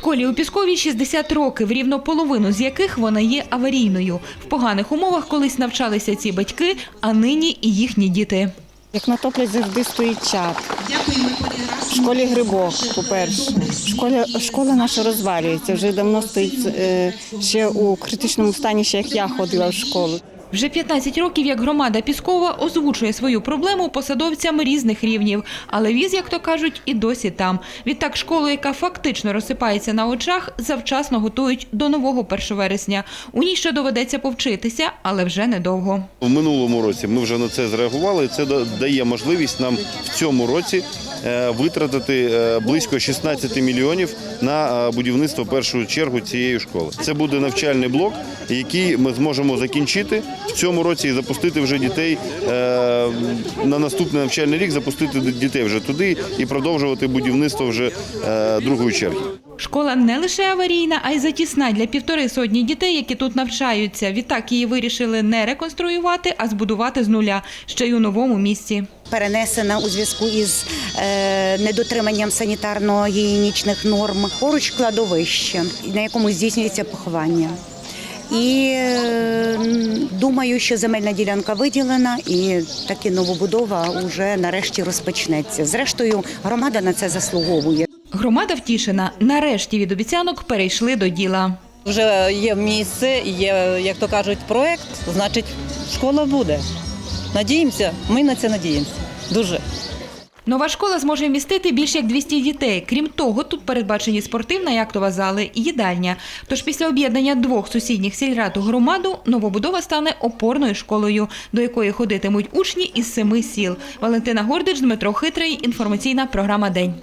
Школі у Піскові 60 років, рівно половину з яких вона є аварійною. В поганих умовах колись навчалися ці батьки, а нині і їхні діти. Як натоплять, завжди стоїть чат. В школі грибок, по-перше. Школа, школа наша розвалюється, вже давно стоїть е, ще у критичному стані, ще як я ходила в школу. Вже 15 років, як громада Піскова озвучує свою проблему посадовцям різних рівнів, але віз, як то кажуть, і досі там. Відтак школу, яка фактично розсипається на очах, завчасно готують до нового 1 вересня. У ній ще доведеться повчитися, але вже недовго. В минулому році ми вже на це зреагували. Це да- дає можливість нам в цьому році витратити е, близько 16 мільйонів на е, будівництво в першу чергу цієї школи. Це буде навчальний блок, який ми зможемо закінчити в цьому році і запустити вже дітей е, на наступний навчальний рік, запустити дітей вже туди і продовжувати будівництво вже е, другої черги. Школа не лише аварійна, а й затісна для півтори сотні дітей, які тут навчаються. Відтак її вирішили не реконструювати, а збудувати з нуля, ще й у новому місці. перенесена у зв'язку із е, недотриманням санітарно-гігієнічних норм. Поруч кладовище, на якому здійснюється поховання. І е, думаю, що земельна ділянка виділена, і таки новобудова вже нарешті розпочнеться. Зрештою, громада на це заслуговує. Громада втішена. Нарешті від обіцянок перейшли до діла. Вже є місце, є, як то кажуть, проект, значить, школа буде. Надіємося, ми на це надіємося. Дуже. Нова школа зможе вмістити більше як 200 дітей. Крім того, тут передбачені спортивна і актова зали і їдальня. Тож після об'єднання двох сусідніх сільрад у громаду новобудова стане опорною школою, до якої ходитимуть учні із семи сіл. Валентина Гордич, Дмитро Хитрий. Інформаційна програма День.